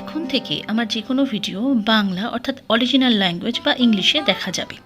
এখন থেকে আমার যে কোনো ভিডিও বাংলা অর্থাৎ অরিজিনাল ল্যাঙ্গুয়েজ বা ইংলিশে দেখা যাবে।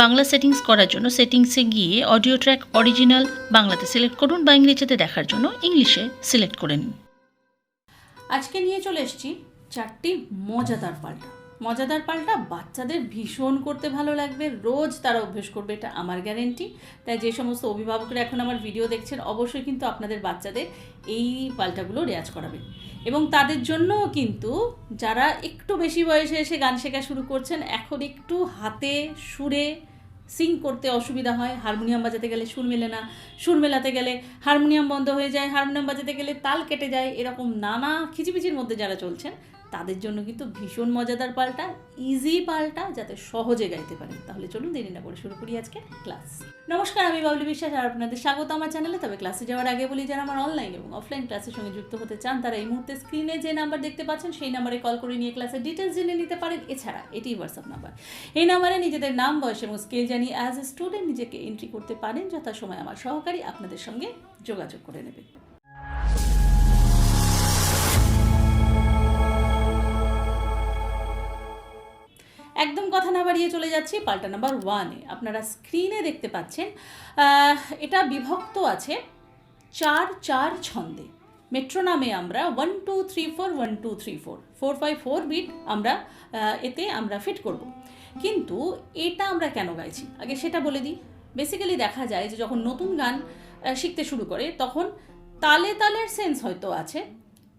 বাংলা সেটিংস করার জন্য সেটিংসে গিয়ে অডিও ট্র্যাক অরিজিনাল বাংলাতে সিলেক্ট করুন বা ইংরেজিতে দেখার জন্য ইংলিশে সিলেক্ট করে নিন। আজকে নিয়ে চলে এসেছি চারটি মজাদার পাল্টা। মজাদার পাল্টা বাচ্চাদের ভীষণ করতে ভালো লাগবে, রোজ তারা অভ্যেস করবে, এটা আমার গ্যারেন্টি তাই যে সমস্ত অভিভাবকরা এখন আমার ভিডিও দেখছেন, অবশ্যই কিন্তু আপনাদের বাচ্চাদের এই পাল্টাগুলো রেয়াজ করাবেন। এবং তাদের জন্যও কিন্তু যারা একটু বেশি বয়সে এসে গান শেখা শুরু করছেন, এখন একটু হাতে সুরে সিং করতে অসুবিধা হয়। হারমোনিয়াম বাজাতে গেলে সুর মেলে না, সুর মেলাতে গেলে হারমোনিয়াম বন্ধ হয়ে যায়, হারমোনিয়াম বাজাতে গেলে তাল কেটে যায়, এরকম নানা খিচিবিচির মধ্যে যারা চলছেন তাদের জন্য কিন্তু ভীষণ মজাদার পাল্টা ইজি পাল্টা, যাতে সহজে গাইতে পারেন তাহলে চলুন দেরি না করে শুরু করি আজকে ক্লাস নমস্কার, আমি বাবলি বিশ্বাস আর আপনাদের স্বাগত আমার চ্যানেলে তবে ক্লাসে যাওয়ার আগে বলি, যারা আমার অনলাইন এবং অফলাইন ক্লাসের সঙ্গে যুক্ত হতে চান, তারা এই মুহূর্তে স্ক্রিনে যে নাম্বার দেখতে পাচ্ছেন, সেই নাম্বারে কল করে নিয়ে ক্লাসের ডিটেলস জেনে নিতে পারেন। এছাড়া এটি হোয়াটসঅ্যাপ নাম্বার এই নাম্বারে নিজেদের নাম, বয়স এবং স্কেল জানিয়ে অ্যাজ এ স্টুডেন্ট নিজেকে এন্ট্রি করতে পারেন, যথাসময় আমার সহকারী আপনাদের সঙ্গে যোগাযোগ করে নেবে। একদম কথা না বাড়িয়ে চলে যাচ্ছি পাল্টা নাম্বার ওয়ানে আপনারা স্ক্রিনে দেখতে পাচ্ছেন এটা বিভক্ত আছে চার চার ছন্দে। মেট্রো নামে আমরা one two three four one two three four four five four beat আমরা এতে আমরা ফিট করব। কিন্তু এটা আমরা কেন গাইছি? আগে সেটা বলে দিই। বেসিক্যালি দেখা যায় যে যখন নতুন গান শিখতে শুরু করে, তখন তালে তালের সেন্স হয়তো আছে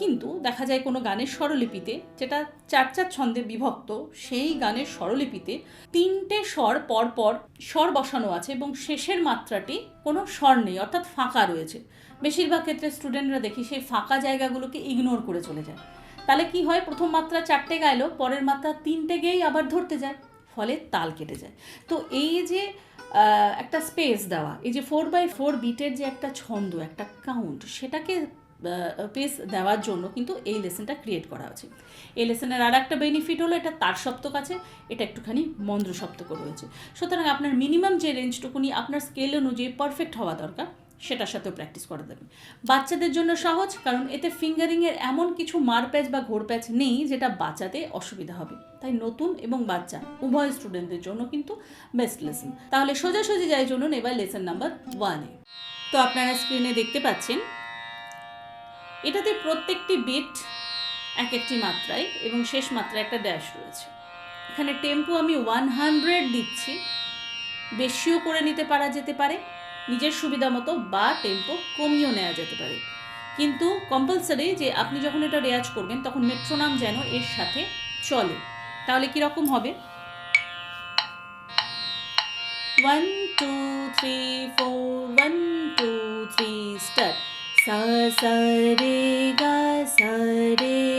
কিন্তু দেখা যায় কোনো গানের স্বরলিপিতে, যেটা চার চার ছন্দে বিভক্ত, সেই গানের স্বরলিপিতে তিনটে স্বর পর পর স্বর বসানো আছে এবং শেষের মাত্রাটি কোনো স্বর নেই, অর্থাৎ ফাঁকা রয়েছে। বেশিরভাগ ক্ষেত্রে স্টুডেন্টরা দেখি সেই ফাঁকা জায়গাগুলোকে ইগনোর করে চলে যায়। তাহলে কি হয়? প্রথম মাত্রা চারটে গাইলো, পরের মাত্রা তিনটে গেয়েই আবার ধরতে যায়, ফলে তাল কেটে যায়। তো এই যে একটা স্পেস দেওয়া, এই যে ফোর বাই ফোর বিটের যে একটা ছন্দ, একটা কাউন্ট সেটাকে পেস দেওয়ার জন্য কিন্তু এই লেসনটা ক্রিয়েট করা হয়েছে। এই লেসনের আর একটা বেনিফিট হলো এটা তার সপ্তক আছে, এটা একটুখানি মন্দ্র সপ্তক রয়েছে। সুতরাং আপনার মিনিমাম যে রেঞ্জটুকুনি আপনার স্কেল অনুযায়ী পারফেক্ট হওয়া দরকার, সেটার সাথেও প্র্যাকটিস করা দেবে বাচ্চাদের জন্য সহজ, কারণ এতে ফিঙ্গারিংয়ের এমন কিছু মার প্যাচ বা ঘোর প্যাচ নেই যেটা বাচ্চাতে অসুবিধা হবে। তাই নতুন এবং বাচ্চা, উভয় স্টুডেন্টদের জন্য কিন্তু বেস্ট লেসন তাহলে সোজাসুজি যাই চলুন এবার লেসন নাম্বার ওয়ানে তো আপনারা স্ক্রিনে দেখতে পাচ্ছেন এটাতে প্রত্যেকটি বিট এক একটি মাত্রায় এবং শেষ মাত্রায় একটা ড্যাশ রয়েছে। এখানে টেম্পো আমি ওয়ান হান্ড্রেড দিচ্ছি। বেশিও করে নিতে পারা যেতে পারে, নিজের সুবিধা মতো বা টেম্পো কমিয়েও নেওয়া যেতে পারে। কিন্তু কম্পালসারি যে আপনি যখন এটা রেয়াজ করবেন, তখন মেট্রোনাম যেন এর সাথে চলে। তাহলে কীরকম হবে? ওয়ান টু থ্রি ফোর সা সা রে গা সা রে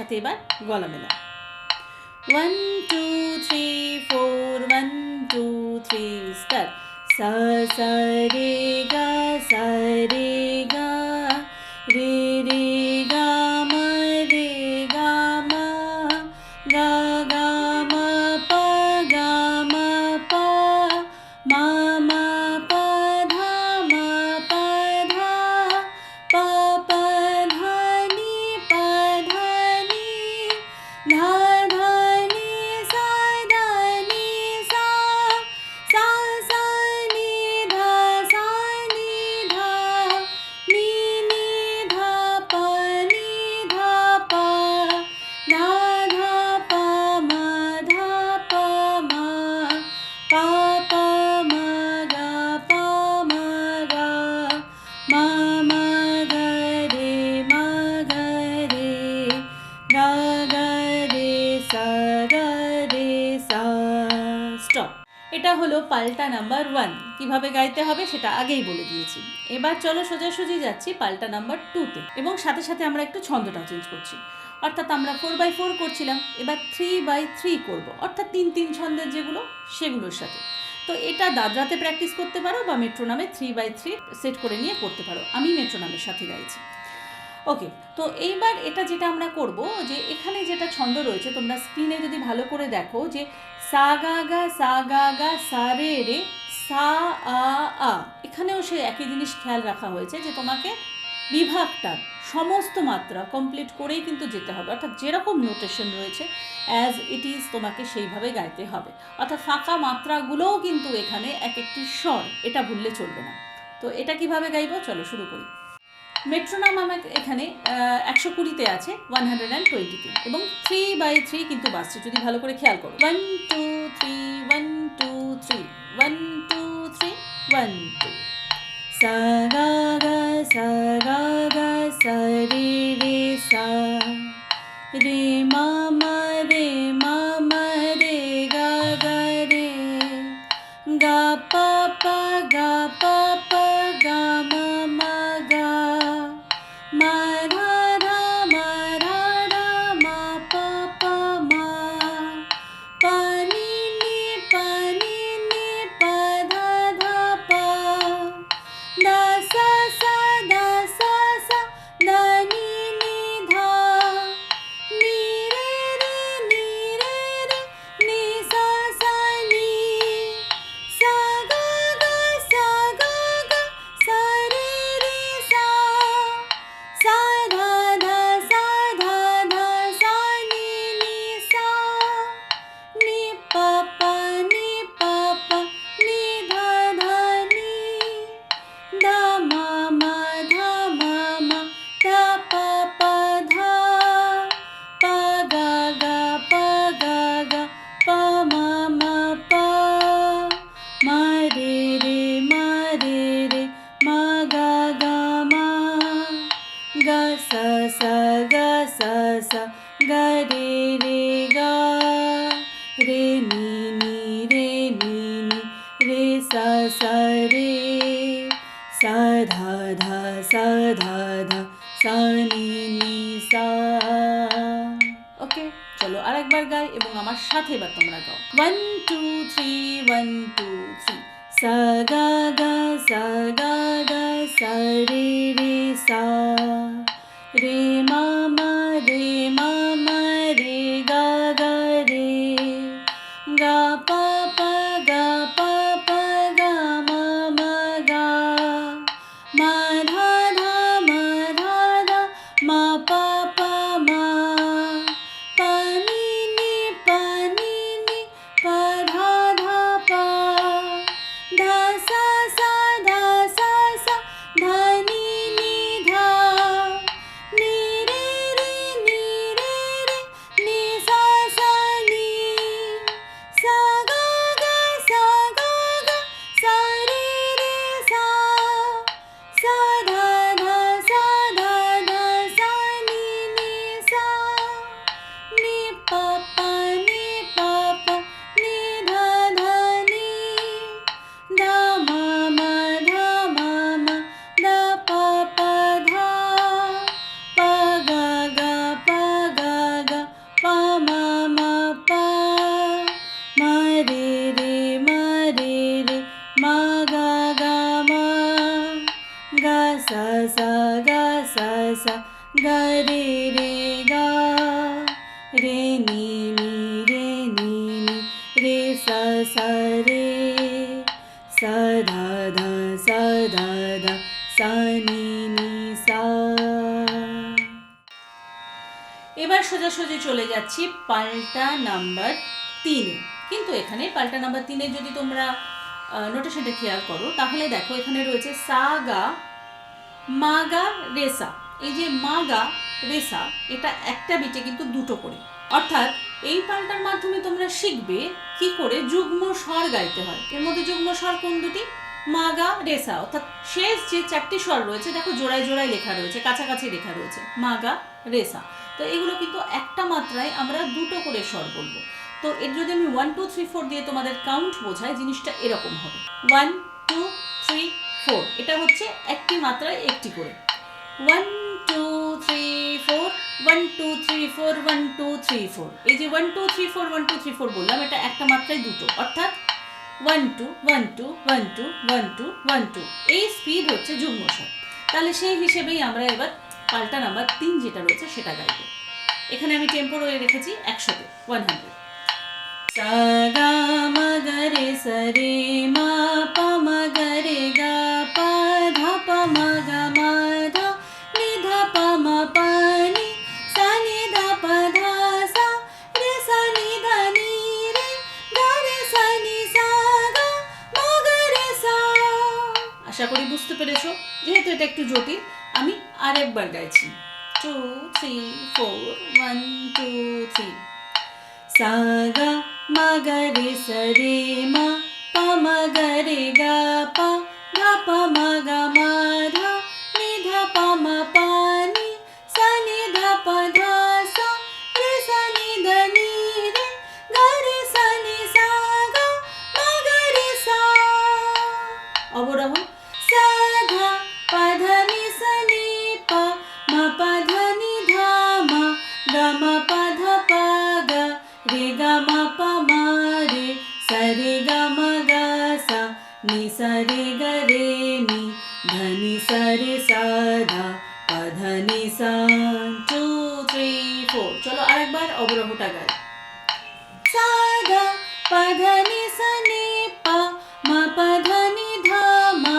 সাথে এবার গলা মেলা one two three four one two three star সা সা, রে, গা, সা, রে, গা। রে রে এটা হলো পাল্টা নাম্বার ওয়ান কীভাবে গাইতে হবে সেটা আগেই বলে দিয়েছি। এবার চলো সোজাসুজি যাচ্ছি পাল্টা নাম্বার টুতে এবং সাথে সাথে আমরা একটু ছন্দটাও চেঞ্জ করছি। অর্থাৎ আমরা ফোর বাই ফোর করছিলাম, এবার থ্রি বাই থ্রি করব। অর্থাৎ তিন তিন ছন্দের যেগুলো, সেগুলোর সাথে। তো এটা দাদরাতে প্র্যাকটিস করতে পারো বা মেট্রো নামে থ্রি বাই থ্রি সেট করে নিয়ে করতে পারো। আমি মেট্রো নামের সাথে গাইছি। ওকে তো এইবার এটা যেটা আমরা করব যে এখানে যেটা ছন্দ রয়েছে, তোমরা স্ক্রিনে যদি ভালো করে দেখো যে সা গা গা সা গা গা সা রে রে সা, আ আ। এখানেও সে একই জিনিস খেয়াল রাখা হয়েছে যে তোমাকে বিভাগটা, সমস্ত মাত্রা কমপ্লিট করেই কিন্তু যেতে হবে। অর্থাৎ যেরকম নোটেশন রয়েছে অ্যাজ ইট ইজ তোমাকে সেইভাবে গাইতে হবে। অর্থাৎ ফাঁকা মাত্রাগুলোও কিন্তু এখানে এক একটি স্বর, এটা ভুললে চলবে না। তো এটা কীভাবে গাইব? চলো শুরু করি। মেট্রোনাম আমার এখানে একশো কুড়িতে আছে ওয়ান হান্ড্রেড অ্যান্ড টোয়েন্টিতে এবং থ্রি বাই থ্রি কিন্তু বাজছে যদি ভালো করে খেয়াল করো। One two three one two three one two three one two সা গা গা সা ধা সা ধা ধা সা নি নি সা ওকে, চলো আরেকবার গাই এবং আমার সাথে এবার তোমরা গাও। One two three one two three সা গা গা সা গা গা, সা, রে রে, সা। রে, মা মা, রে, মা। সোজাসুজি চলে যাচ্ছি পাল্টা নাম্বার তিনে। কিন্তু এখানে পাল্টা নাম্বার তিনে যদি তোমরা নোটেশনটা খেয়াল করো, তাহলে দেখো এখানে রয়েছে সা গা মাগা রেসা। এই যে মাগা রেসা, এটা একটা বিটে কিন্তু দুটো করে। অর্থাৎ এই পাল্টার মাধ্যমে তোমরা শিখবে কি করে যুগ্ম স্বর গাইতে হয়। এর মধ্যে যুগ্ম স্বর কোন দুটি? মাগা রেসা। অর্থাৎ শেষ যে চারটি স্বর রয়েছে, দেখো জোড়ায় জোড়ায় লেখা রয়েছে, কাছাকাছি লেখা রয়েছে, মাগা রেসা। তো এগুলো কিন্তু একটা মাত্রায় আমরা দুটো করে স্বর বলব তো এর যদি আমি ওয়ান টু থ্রি ফোর দিয়ে তোমাদের কাউন্ট বোঝাই জিনিসটা এরকম হবে ওয়ান টু থ্রি ফোর এটা হচ্ছে একটি মাত্রায় একটি করে one two three four one two three four one two three four এই যে one two three four one two three four বললাম এটা একটা মাত্রায় দুটো অর্থাৎ one two one two one two one two one two এই স্পিড হচ্ছে যুগ্ম স্বর তাহলে সেই হিসেবেই আমরা এবার পাল্টা নাম্বার তিন যেটা রয়েছে সেটা গাইব। এখানে আমি টেম্পো রেখেছি একশোতে ওয়ান হান্ড্রেড সা গা মা গা রে সা রে মা পা মা গা, পা ধা পা মা গা মা ধা নি ধা পা মা পা নি সা নি ধা পা ধা সা, রে সা নি নি রে, গা রে সা নি সা গা সা। আশা করি বুঝতে পেরেছ, যেহেতু এটা একটু জটিল, আমি આરે બગાચી two three four one two three સાગા મગરે સરે મા પ મગરે ગા પા ગા પ મગા મારી. অবরোহটা গাই সনি পা মা পধনি ধা মা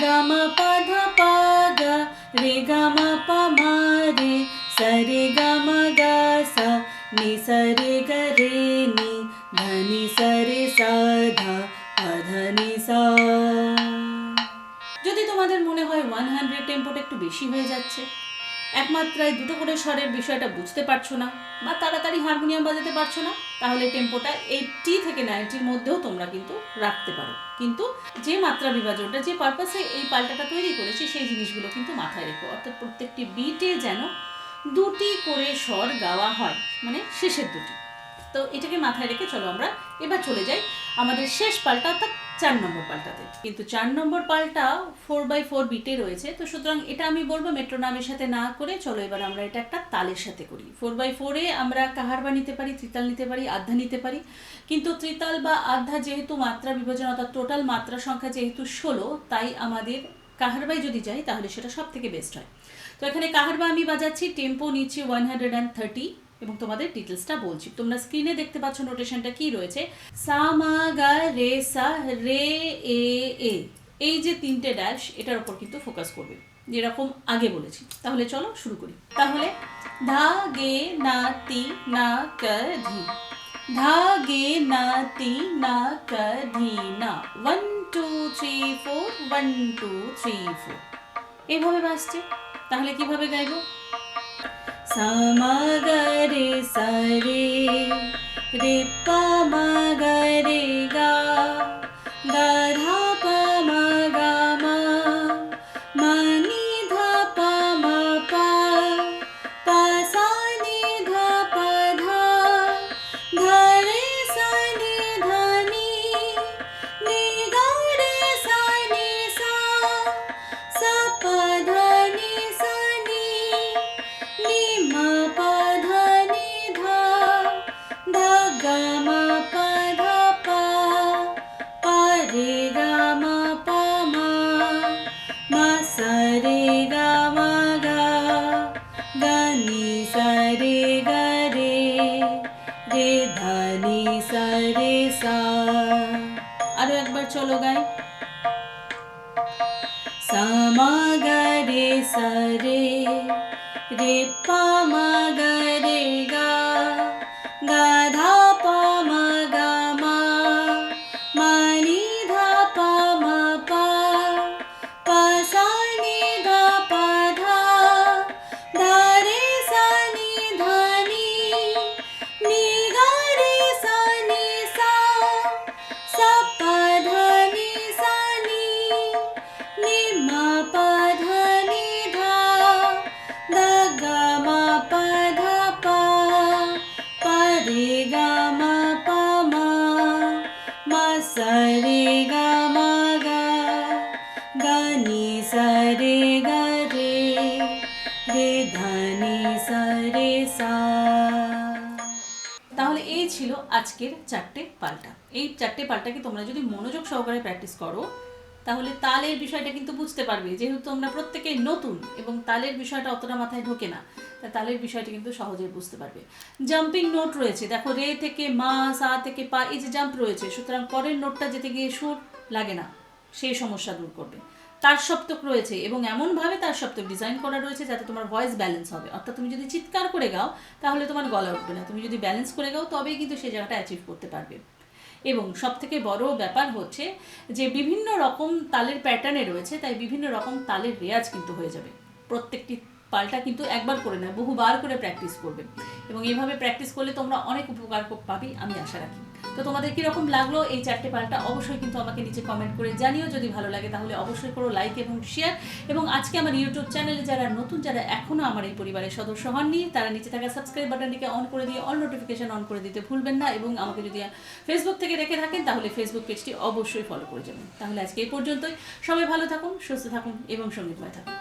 গা মা পধ পা গা রে গা মা পা মা রে গা সা, নি সরে গ রে নি ধনি সা যদি তোমাদের মনে হয় ওয়ান হান্ড্রেড টেম্পোটা একটু বেশি হয়ে যাচ্ছে একমাত্রায় দুটো করে স্বরের বিষয়টা বুঝতে পারছ না, বা তাড়াতাড়ি হারমোনিয়াম বাজাতে পারছ না, তাহলে টেম্পোটা এইটটি থেকে নাইনটির মধ্যেও তোমরা কিন্তু রাখতে পারো। কিন্তু যে মাত্রা বিভাজনটা, যে পারপাসে এই পাল্টাটা তৈরি করেছি, সেই জিনিসগুলো কিন্তু মাথায় রেখো। অর্থাৎ প্রত্যেকটি বিটে যেন দুটি করে স্বর গাওয়া হয় মানে শেষের দুটি। তো এটাকে মাথায় রেখে চলো আমরা এবার চলে যাই আমাদের শেষ পাল্টা, অর্থাৎ চার নম্বর পাল্টাতে। কিন্তু চার নম্বর পাল্টা ফোর বাই ফোর বিটে রয়েছে, তো সুতরাং এটা আমি বলব মেট্রোনামের সাথে না করে চলো এবার আমরা এটা একটা তালের সাথে করি। ফোর বাই ফোরে আমরা কাহারবা নিতে পারি, ত্রিতাল নিতে পারি আধ্যা নিতে পারি। কিন্তু ত্রিতাল বা আধ্যা যেহেতু মাত্রা বিভাজন অর্থাৎ টোটাল মাত্রা সংখ্যা যেহেতু ষোলো, তাই আমাদের কাহারবাই যদি যাই তাহলে সেটা সব থেকে বেস্ট হয়। তো এখানে কাহারবা আমি বাজাচ্ছি টেম্পো নিচ্ছি ওয়ান হান্ড্রেড অ্যান্ড থার্টি এবং তোমাদের ডিটেলসটা বলছি। তোমরা স্ক্রিনে দেখতে পাচ্ছ নোটেশনটা কি রয়েছে? সা মা গা রে সা রে এ এ। এই যে তিনটে ড্যাশ এটার উপর কিন্তু ফোকাস করবে। যেরকম আগে বলেছি। তাহলে চলো শুরু করি। তাহলে, ধা, গে, না, তি, না, ক, ধি। ধা, গে, না, তি, না, ক, ধি, না। One two three four one two three four এইভাবে বাজছে। তাহলে কীভাবে গাইবো? समगरि सरि रिपा गदेगा ददा আজকের চারটে পাল্টা। এই চারটে পাল্টাকে তোমরা যদি মনোযোগ সহকারে প্র্যাকটিস করো, তাহলে তালের বিষয়টা কিন্তু বুঝতে পারবে। যেহেতু তোমরা প্রত্যেকেই নতুন এবং তালের বিষয়টা অতটা মাথায় ঢোকে না, তা তালের বিষয়টা কিন্তু সহজে বুঝতে পারবে। জাম্পিং নোট রয়েছে। দেখো, রে থেকে মা, সা থেকে পা, এই যে জাম্প রয়েছে, সুতরাং পরের নোটটা যেতে গিয়ে সুর লাগে না, সেই সমস্যা দূর করবে। তার সপ্তক রয়েছে এবং এমনভাবে তার সপ্তক ডিজাইন করা রয়েছে যাতে তোমার ভয়েস ব্যালেন্স হবে। অর্থাৎ তুমি যদি চিৎকার করে গাও, তাহলে তোমার গলা উঠবে না। তুমি যদি ব্যালেন্স করে গাও, তবেই কিন্তু সেই জায়গাটা অ্যাচিভ করতে পারবে। এবং সব থেকে বড় ব্যাপার হচ্ছে যে, বিভিন্ন রকম তালের প্যাটার্নে রয়েছে, তাই বিভিন্ন রকম তালের রেয়াজ কিন্তু হয়ে যাবে। প্রত্যেকটি পাল্টা কিন্তু একবার করে না বহুবার করে প্র্যাকটিস করবে। এবং এইভাবে প্র্যাকটিস করলে তোমরা অনেক উপকার পাবে, আমি আশা রাখি। তো তোমাদের কীরকম লাগল এই চারটে পাল্টা অবশ্যই কিন্তু আমাকে নিচে কমেন্ট করে জানিও। যদি ভালো লাগে তাহলে অবশ্যই করো লাইক এবং শেয়ার এবং আজকে আমার ইউটিউব চ্যানেলে যারা নতুন, যারা এখনও আমার এই পরিবারের সদস্য হননি, তারা নিচে থাকা সাবস্ক্রাইব বাটনটিকে অন করে দিয়ে অল নোটিফিকেশন অন করে দিতে ভুলবেন না। এবং আমাকে যদি ফেসবুক থেকে দেখে থাকেন, তাহলে ফেসবুক পেজটি অবশ্যই ফলো করে যাবেন। তাহলে আজকে এই পর্যন্তই। সবাই ভালো থাকুন, সুস্থ থাকুন এবং সঙ্গীতময় থাকুন।